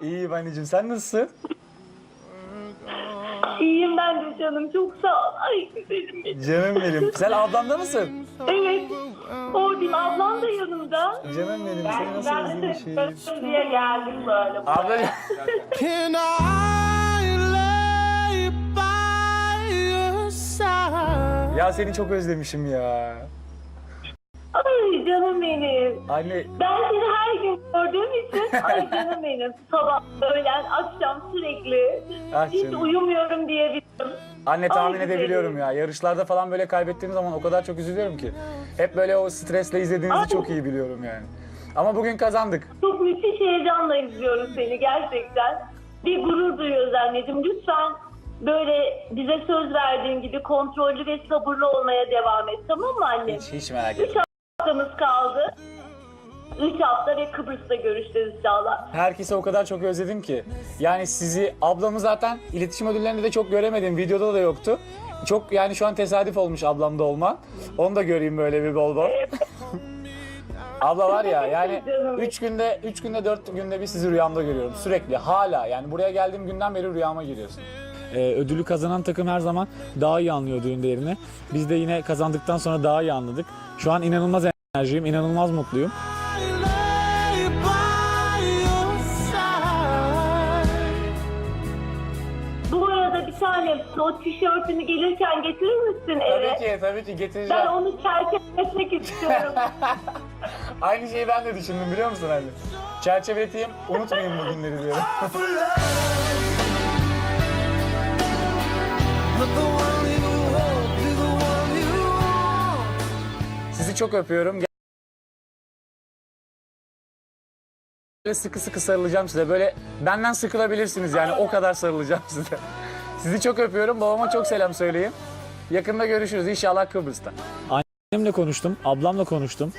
İyiyim anneciğim sen nasılsın? İyiyim ben de canım. Çok sağ ol. Ay güzelim benim. Canım benim. Sen ablamda mısın? Evet. Oradayım. Ablam da yanımda. Canım benim Ben, seni nasıl ben de özlemişim. öpsün diye geldim böyle. Abla Can I lay by your side? ya seni çok özlemişim ya. Ay canım benim. Anne Ben seni her gün gördüğüm için ay canım benim. Sabah, öğlen, akşam sürekli. Ah Hiç canım. uyumuyorum diyebilirim. Anne tahmin Ay, edebiliyorum ya. Yarışlarda falan böyle kaybettiğim zaman o kadar çok üzülüyorum ki. Hep böyle o stresle izlediğinizi Ay. çok iyi biliyorum yani. Ama bugün kazandık. Çok müthiş heyecanla izliyoruz seni gerçekten. Bir gurur duyuyoruz anneciğim. Lütfen böyle bize söz verdiğin gibi kontrollü ve sabırlı olmaya devam et. Tamam mı anne? Hiç, hiç merak etme. Haftamız kaldı. Üç hafta ve Kıbrıs'ta görüşeceğiz inşallah. Herkese o kadar çok özledim ki. Yani sizi, ablamı zaten iletişim ödüllerinde de çok göremedim. Videoda da yoktu. Çok yani şu an tesadüf olmuş ablamda olman. Onu da göreyim böyle bir bol bol. Abla var ya yani Canım. 3 günde 3 günde 4 günde bir sizi rüyamda görüyorum. Sürekli hala yani buraya geldiğim günden beri rüyama giriyorsun. Ee, ödülü kazanan takım her zaman daha iyi anlıyor düğün değerini. Biz de yine kazandıktan sonra daha iyi anladık. Şu an inanılmaz enerjiyim, inanılmaz mutluyum. Bu arada bir tane o tişörtünü gelirken getirir misin eve? Tabii ki, tabii ki Ben getireceğim. onu çerçeveletmek istiyorum. Aynı şeyi ben de düşündüm biliyor musun anne? Çerçeveleteyim, unutmayın bu günleri diyorum. Çok öpüyorum. Böyle sıkı sıkı sarılacağım size. Böyle benden sıkılabilirsiniz yani o kadar sarılacağım size. Sizi çok öpüyorum. Babama çok selam söyleyin. Yakında görüşürüz inşallah Kıbrıs'ta. Annemle konuştum, ablamla konuştum.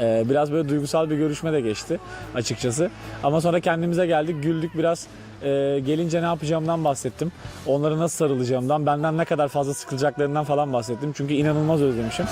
Ee, biraz böyle duygusal bir görüşme de geçti açıkçası. Ama sonra kendimize geldik, güldük biraz. Ee, gelince ne yapacağımdan bahsettim. Onlara nasıl sarılacağımdan, benden ne kadar fazla sıkılacaklarından falan bahsettim. Çünkü inanılmaz özlemişim.